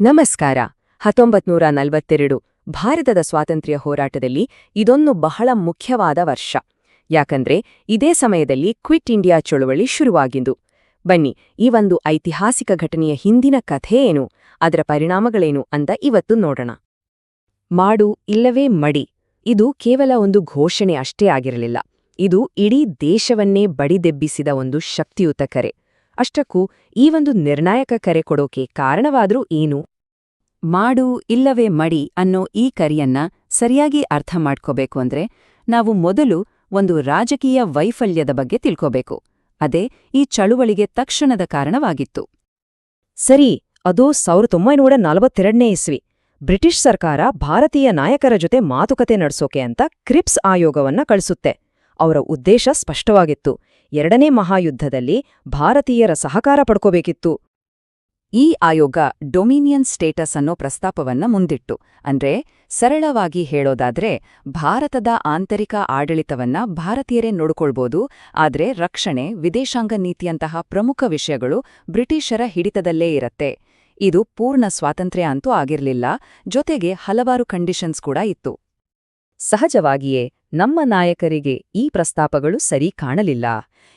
ನಮಸ್ಕಾರ. ಹತ್ತೊಂಬತ್ನೂರ ನಲವತ್ತೆರಡು ಭಾರತದ ಸ್ವಾತಂತ್ರ್ಯ ಹೋರಾಟದಲ್ಲಿ ಇದೊಂದು ಬಹಳ ಮುಖ್ಯವಾದ ವರ್ಷ. ಯಾಕಂದ್ರೆ ಇದೇ ಸಮಯದಲ್ಲಿ ಕ್ವಿಟ್ ಇಂಡಿಯಾ ಚಳುವಳಿ ಶುರುವಾಗಿಂದು ಬನ್ನಿ, ಈ ಒಂದು ಐತಿಹಾಸಿಕ ಘಟನೆಯ ಹಿಂದಿನ ಕಥೆ ಏನು, ಅದರ ಪರಿಣಾಮಗಳೇನು ಅಂತ ಇವತ್ತು ನೋಡೋಣ. ಮಾಡು ಇಲ್ಲವೇ ಮಡಿ. ಇದು ಕೇವಲ ಒಂದು ಘೋಷಣೆ ಅಷ್ಟೇ ಆಗಿರಲಿಲ್ಲ. ಇದು ಇಡೀ ದೇಶವನ್ನೇ ಬಡಿದೆಬ್ಬಿಸಿದ ಒಂದು ಶಕ್ತಿಯುತ ಕರೆ. ಅಷ್ಟಕ್ಕೂ ಈ ಒಂದು ನಿರ್ಣಾಯಕ ಕರೆ ಕೊಡೋಕೆ ಕಾರಣವಾದ್ರೂ ಏನು? ಮಾಡು ಇಲ್ಲವೇ ಮಡಿ ಅನ್ನೋ ಈ ಕರಿಯನ್ನ ಸರಿಯಾಗಿ ಅರ್ಥ ಮಾಡ್ಕೋಬೇಕು ಅಂದ್ರೆ ನಾವು ಮೊದಲು ಒಂದು ರಾಜಕೀಯ ವೈಫಲ್ಯದ ಬಗ್ಗೆ ತಿಳ್ಕೋಬೇಕು. ಅದೇ ಈ ಚಳುವಳಿಗೆ ತಕ್ಷಣದ ಕಾರಣವಾಗಿತ್ತು. ಸರಿ, ಅದು ಸಾವಿರದ ಒಂಬೈನೂರ ನಲವತ್ತೆರಡನೇ ಇಸ್ವಿ. ಬ್ರಿಟಿಷ್ ಸರ್ಕಾರ ಭಾರತೀಯ ನಾಯಕರ ಜೊತೆ ಮಾತುಕತೆ ನಡೆಸೋಕೆ ಅಂತ ಕ್ರಿಪ್ಸ್ ಆಯೋಗವನ್ನ ಕಳಿಸುತ್ತೆ. ಅವರ ಉದ್ದೇಶ ಸ್ಪಷ್ಟವಾಗಿತ್ತು. ಎರಡನೇ ಮಹಾಯುದ್ಧದಲ್ಲಿ ಭಾರತೀಯರ ಸಹಕಾರ ಪಡ್ಕೋಬೇಕಿತ್ತು. ಈ ಆಯೋಗ ಡೊಮಿನಿಯನ್ ಸ್ಟೇಟಸ್ ಅನ್ನೋ ಪ್ರಸ್ತಾಪವನ್ನ ಮುಂದಿಟ್ಟು. ಅಂದ್ರೆ, ಸರಳವಾಗಿ ಹೇಳೋದಾದ್ರೆ, ಭಾರತದ ಆಂತರಿಕ ಆಡಳಿತವನ್ನ ಭಾರತೀಯರೇ ನೋಡ್ಕೊಳ್ಬೋದು, ಆದ್ರೆ ರಕ್ಷಣೆ, ವಿದೇಶಾಂಗ ನೀತಿಯಂತಹ ಪ್ರಮುಖ ವಿಷಯಗಳು ಬ್ರಿಟಿಷರ ಹಿಡಿತದಲ್ಲೇ ಇರತ್ತೆ. ಇದು ಪೂರ್ಣ ಸ್ವಾತಂತ್ರ್ಯ ಅಂತೂ ಆಗಿರ್ಲಿಲ್ಲ, ಜೊತೆಗೆ ಹಲವಾರು ಕಂಡೀಷನ್ಸ್ ಕೂಡ ಇತ್ತು. ಸಹಜವಾಗಿಯೇ ನಮ್ಮ ನಾಯಕರಿಗೆ ಈ ಪ್ರಸ್ತಾಪಗಳು ಸರಿ ಕಾಣಲಿಲ್ಲ.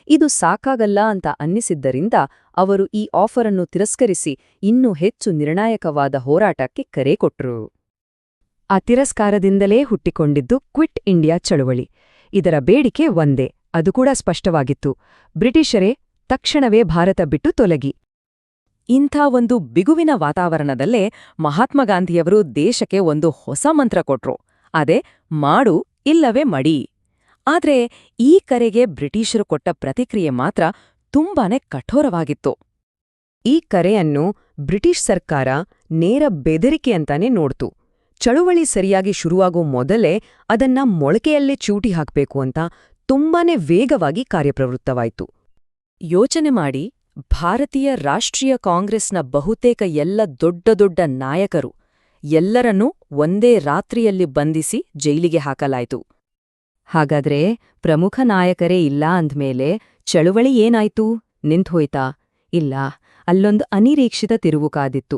ಇದು ಸಾಕಾಗಲ್ಲ ಅಂತ ಅನ್ನಿಸಿದ್ದರಿಂದ ಅವರು ಈ ಆಫರನ್ನು ತಿರಸ್ಕರಿಸಿ ಇನ್ನೂ ಹೆಚ್ಚು ನಿರ್ಣಾಯಕವಾದ ಹೋರಾಟಕ್ಕೆ ಕರೆ ಕೊಟ್ರು. ಆ ತಿರಸ್ಕಾರದಿಂದಲೇ ಹುಟ್ಟಿಕೊಂಡಿದ್ದು ಕ್ವಿಟ್ ಇಂಡಿಯಾ ಚಳುವಳಿ. ಇದರ ಬೇಡಿಕೆ ಒಂದೇ, ಅದು ಕೂಡ ಸ್ಪಷ್ಟವಾಗಿತ್ತು. ಬ್ರಿಟಿಷರೇ ತಕ್ಷಣವೇ ಭಾರತ ಬಿಟ್ಟು ತೊಲಗಿ. ಇಂಥ ಒಂದು ಬಿಗುವಿನ ವಾತಾವರಣದಲ್ಲೇ ಮಹಾತ್ಮ ಗಾಂಧಿಯವರು ದೇಶಕ್ಕೆ ಒಂದು ಹೊಸ ಮಂತ್ರ ಕೊಟ್ರು. ಅದೇ, ಮಾಡು ಇಲ್ಲವೇ ಮಡಿ. ಆದ್ರೆ ಈ ಕರೆಗೆ ಬ್ರಿಟಿಷರು ಕೊಟ್ಟ ಪ್ರತಿಕ್ರಿಯೆ ಮಾತ್ರ ತುಂಬಾನೇ ಕಠೋರವಾಗಿತ್ತು. ಈ ಕರೆಯನ್ನು ಬ್ರಿಟಿಷ್ ಸರ್ಕಾರ ನೇರ ಬೆದರಿಕೆ ಅಂತಾನೆ ನೋಡ್ತು. ಚಳುವಳಿ ಸರಿಯಾಗಿ ಶುರುವಾಗೋ ಮೊದಲೇ ಅದನ್ನ ಮೊಳಕೆಯಲ್ಲೇ ಚೂಟಿ ಹಾಕ್ಬೇಕು ಅಂತ ತುಂಬಾನೇ ವೇಗವಾಗಿ ಕಾರ್ಯಪ್ರವೃತ್ತವಾಯಿತು. ಯೋಚನೆ ಮಾಡಿ ಭಾರತೀಯ ರಾಷ್ಟ್ರೀಯ ಕಾಂಗ್ರೆಸ್ನ ಬಹುತೇಕ ಎಲ್ಲ ದೊಡ್ಡ ದೊಡ್ಡ ನಾಯಕರು ಎಲ್ಲರನ್ನೂ ಒಂದೇ ರಾತ್ರಿಯಲ್ಲಿ ಬಂಧಿಸಿ ಜೈಲಿಗೆ ಹಾಕಲಾಯಿತು. ಹಾಗಾದ್ರೆ ಪ್ರಮುಖ ನಾಯಕರೇ ಇಲ್ಲ ಅಂದ್ಮೇಲೆ ಚಳುವಳಿ ಏನಾಯ್ತು? ನಿಂತ್ಹೋಯ್ತಾ ಇಲ್ಲ, ಅಲ್ಲೊಂದು ಅನಿರೀಕ್ಷಿತ ತಿರುವು ಕಾದಿತ್ತು.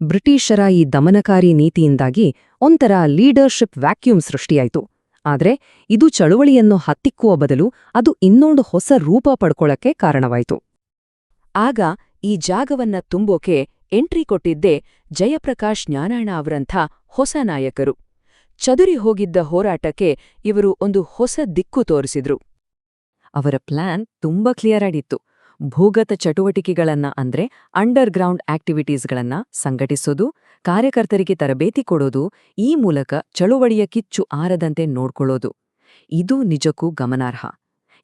ಬ್ರಿಟಿಷರ ಈ ದಮನಕಾರಿ ನೀತಿಯಿಂದಾಗಿ ಒಂಥರ ಲೀಡರ್ಶಿಪ್ ವ್ಯಾಕ್ಯೂಮ್ ಸೃಷ್ಟಿಯಾಯಿತು. ಆದ್ರೆ ಇದು ಚಳುವಳಿಯನ್ನು ಹತ್ತಿಕ್ಕುವ ಬದಲು ಅದು ಇನ್ನೊಂದು ಹೊಸ ರೂಪ ಪಡ್ಕೊಳ್ಳಕ್ಕೆ ಕಾರಣವಾಯಿತು. ಆಗ ಈ ಜಾಗವನ್ನ ತುಂಬೋಕೆ ಎಂಟ್ರಿ ಕೊಟ್ಟಿದ್ದೇ ಜಯಪ್ರಕಾಶ್ ಜ್ಞಾನಾಯಣ ಅವರಂಥ ಹೊಸ ನಾಯಕರು. ಚದುರಿ ಹೋಗಿದ್ದ ಹೋರಾಟಕ್ಕೆ ಇವರು ಒಂದು ಹೊಸ ದಿಕ್ಕು ತೋರಿಸಿದ್ರು. ಅವರ ಪ್ಲಾನ್ ತುಂಬಾ ಕ್ಲಿಯರ್ ಆಗಿತ್ತು. ಭೂಗತ ಚಟುವಟಿಕೆಗಳನ್ನ ಅಂದ್ರೆ ಅಂಡರ್ ಗ್ರೌಂಡ್ ಆಕ್ಟಿವಿಟೀಸ್ಗಳನ್ನ ಸಂಘಟಿಸೋದು, ಕಾರ್ಯಕರ್ತರಿಗೆ ತರಬೇತಿ ಕೊಡೋದು, ಈ ಮೂಲಕ ಚಳುವಳಿಯ ಕಿಚ್ಚು ಆರದಂತೆ ನೋಡ್ಕೊಳ್ಳೋದು. ಇದು ನಿಜಕ್ಕೂ ಗಮನಾರ್ಹ.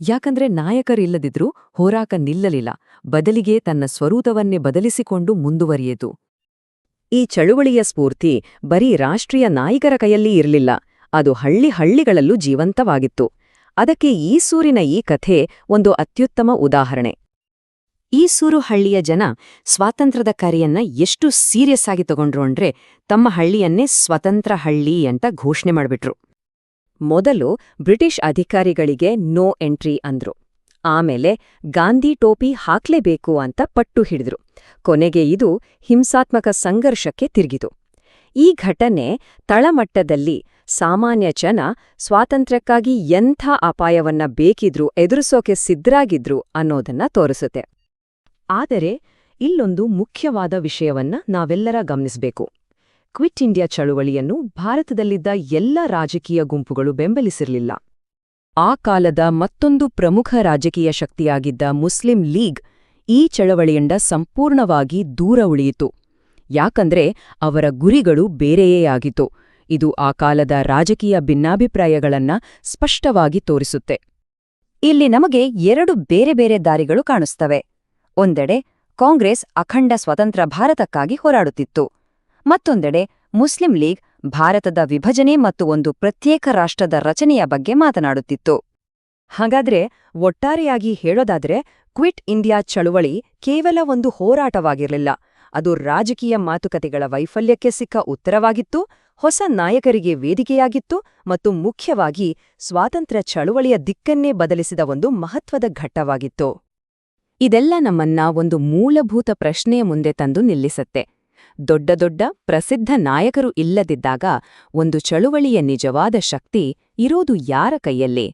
ಯಾಕಂದ್ರೆ ನಾಯಕರಿಲ್ಲದಿದ್ರೂ ಹೋರಾಟ ನಿಲ್ಲಲಿಲ್ಲ, ಬದಲಿಗೆ ತನ್ನ ಸ್ವರೂಪವನ್ನೇ ಬದಲಿಸಿಕೊಂಡು ಮುಂದುವರಿಯಿತು. ಈ ಚಳುವಳಿಯ ಸ್ಫೂರ್ತಿ ಬರೀ ರಾಷ್ಟ್ರೀಯ ನಾಯಕರ ಕೈಯಲ್ಲಿ ಇರಲಿಲ್ಲ, ಅದು ಹಳ್ಳಿ ಹಳ್ಳಿಗಳಲ್ಲೂ ಜೀವಂತವಾಗಿತ್ತು. ಅದಕ್ಕೆ ಈಸೂರಿನ ಈ ಕಥೆ ಒಂದು ಅತ್ಯುತ್ತಮ ಉದಾಹರಣೆ. ಈಸೂರು ಹಳ್ಳಿಯ ಜನ ಸ್ವಾತಂತ್ರ್ಯದ ಕರೆಯನ್ನ ಎಷ್ಟು ಸೀರಿಯಸ್ ಆಗಿ ತಗೊಂಡ್ರು ಅಂದ್ರೆ ತಮ್ಮ ಹಳ್ಳಿಯನ್ನೇ ಸ್ವತಂತ್ರ ಹಳ್ಳಿ ಅಂತ ಘೋಷಣೆ ಮಾಡ್ಬಿಟ್ರು. ಮೊದಲು ಬ್ರಿಟಿಷ್ ಅಧಿಕಾರಿಗಳಿಗೆ ನೋ ಎಂಟ್ರಿ ಅಂದ್ರು. ಆಮೇಲೆ ಗಾಂಧಿ ಟೋಪಿ ಹಾಕ್ಲೇಬೇಕು ಅಂತ ಪಟ್ಟು ಹಿಡಿದ್ರು. ಕೊನೆಗೆ ಇದು ಹಿಂಸಾತ್ಮಕ ಸಂಘರ್ಷಕ್ಕೆ ತಿರುಗಿತು. ಈ ಘಟನೆ ತಳಮಟ್ಟದಲ್ಲಿ ಸಾಮಾನ್ಯ ಜನ ಸ್ವಾತಂತ್ರ್ಯಕ್ಕಾಗಿ ಎಂಥ ಅಪಾಯವನ್ನ ಬೇಕಿದ್ರೂ ಎದುರಿಸೋಕೆ ಸಿದ್ಧರಾಗಿದ್ರು ಅನ್ನೋದನ್ನ ತೋರಿಸುತ್ತೆ. ಆದರೆ ಇಲ್ಲೊಂದು ಮುಖ್ಯವಾದ ವಿಷಯವನ್ನ ನಾವೆಲ್ಲರ ಗಮನಿಸಬೇಕು. ಕ್ವಿಟ್ ಇಂಡಿಯಾ ಚಳುವಳಿಯನ್ನು ಭಾರತದಲ್ಲಿದ್ದ ಎಲ್ಲ ರಾಜಕೀಯ ಗುಂಪುಗಳು ಬೆಂಬಲಿಸಿರಲಿಲ್ಲ. ಆ ಕಾಲದ ಮತ್ತೊಂದು ಪ್ರಮುಖ ರಾಜಕೀಯ ಶಕ್ತಿಯಾಗಿದ್ದ ಮುಸ್ಲಿಂ ಲೀಗ್ ಈ ಚಳವಳಿಯಿಂದ ಸಂಪೂರ್ಣವಾಗಿ ದೂರ ಉಳಿಯಿತು. ಯಾಕಂದ್ರೆ ಅವರ ಗುರಿಗಳು ಬೇರೆಯೇ ಆಗಿತು ಇದು ಆ ಕಾಲದ ರಾಜಕೀಯ ಭಿನ್ನಾಭಿಪ್ರಾಯಗಳನ್ನ ಸ್ಪಷ್ಟವಾಗಿ ತೋರಿಸುತ್ತೆ. ಇಲ್ಲಿ ನಮಗೆ ಎರಡು ಬೇರೆ ಬೇರೆ ದಾರಿಗಳು ಕಾಣಿಸ್ತವೆ. ಒಂದೆಡೆ ಕಾಂಗ್ರೆಸ್ ಅಖಂಡ ಸ್ವತಂತ್ರ ಭಾರತಕ್ಕಾಗಿ ಹೋರಾಡುತ್ತಿತ್ತು. ಮತ್ತೊಂದೆಡೆ, ಮುಸ್ಲಿಂ ಲೀಗ್ ಭಾರತದ ವಿಭಜನೆ ಮತ್ತು ಒಂದು ಪ್ರತ್ಯೇಕ ರಾಷ್ಟ್ರದ ರಚನೆಯ ಬಗ್ಗೆ ಮಾತನಾಡುತ್ತಿತ್ತು. ಹಾಗಾದ್ರೆ, ಒಟ್ಟಾರೆಯಾಗಿ ಹೇಳೋದಾದ್ರೆ, ಕ್ವಿಟ್ ಇಂಡಿಯಾ ಚಳುವಳಿ ಕೇವಲ ಒಂದು ಹೋರಾಟವಾಗಿರಲಿಲ್ಲ. ಅದು ರಾಜಕೀಯ ಮಾತುಕತೆಗಳ ವೈಫಲ್ಯಕ್ಕೆ ಸಿಕ್ಕ ಉತ್ತರವಾಗಿತ್ತು, ಹೊಸ ನಾಯಕರಿಗೆ ವೇದಿಕೆಯಾಗಿತ್ತು ಮತ್ತು ಮುಖ್ಯವಾಗಿ ಸ್ವಾತಂತ್ರ್ಯ ಚಳುವಳಿಯ ದಿಕ್ಕನ್ನೇ ಬದಲಿಸಿದ ಒಂದು ಮಹತ್ವದ ಘಟ್ಟವಾಗಿತ್ತು. ಇದೆಲ್ಲ ನಮ್ಮನ್ನ ಒಂದು ಮೂಲಭೂತ ಪ್ರಶ್ನೆಯ ಮುಂದೆ ತಂದು ನಿಲ್ಲಿಸತ್ತೆ. ದೊಡ್ಡ ದೊಡ್ಡ ಪ್ರಸಿದ್ಧ ನಾಯಕರು ಇಲ್ಲದಿದ್ದಾಗ ಒಂದು ಚಳುವಳಿಯ ನಿಜವಾದ ಶಕ್ತಿ ಇರೋದು ಯಾರ ಕೈಯಲ್ಲೇ?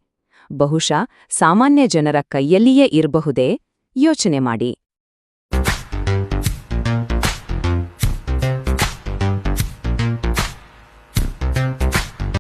ಬಹುಶಃ ಸಾಮಾನ್ಯ ಜನರ ಕೈಯಲ್ಲಿಯೇ ಇರಬಹುದೇ? ಯೋಚನೆ ಮಾಡಿ.